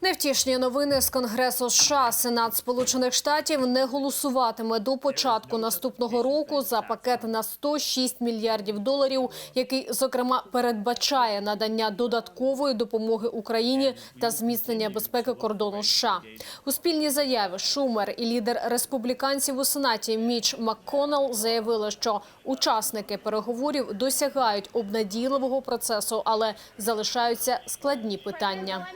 Невтішні новини з Конгресу США. Сенат Сполучених Штатів не голосуватиме до початку наступного року за пакет на 106 мільярдів доларів, який зокрема передбачає надання додаткової допомоги Україні та зміцнення безпеки кордону США. У спільній заяві Шумер і лідер республіканців у сенаті Міч МакКоннелл заявили, що учасники переговорів досягають обнадійливого процесу, але залишаються складні питання.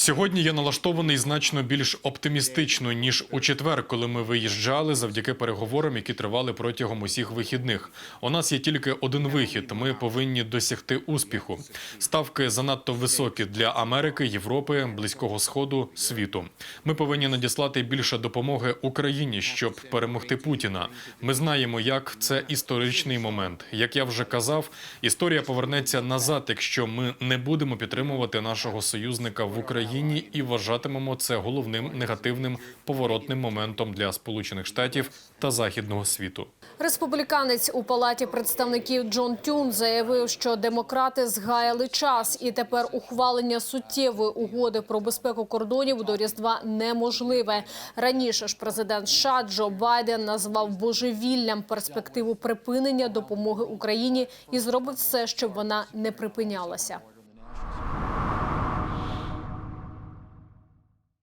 Сьогодні я налаштований значно більш оптимістично ніж у четвер, коли ми виїжджали завдяки переговорам, які тривали протягом усіх вихідних. У нас є тільки один вихід. Ми повинні досягти успіху. Ставки занадто високі для Америки, Європи, Близького Сходу, світу. Ми повинні надіслати більше допомоги Україні, щоб перемогти Путіна. Ми знаємо, як це історичний момент. Як я вже казав, історія повернеться назад, якщо ми не будемо підтримувати нашого союзника в Україні і вважатимемо це головним негативним поворотним моментом для Сполучених Штатів та західного світу. Республіканець у палаті представників Джон Тюн заявив, що демократи згаяли час, і тепер ухвалення суттєвої угоди про безпеку кордонів до різдва неможливе. Раніше ж президент США Джо Байден назвав божевіллям перспективу припинення допомоги Україні і зробить все, щоб вона не припинялася.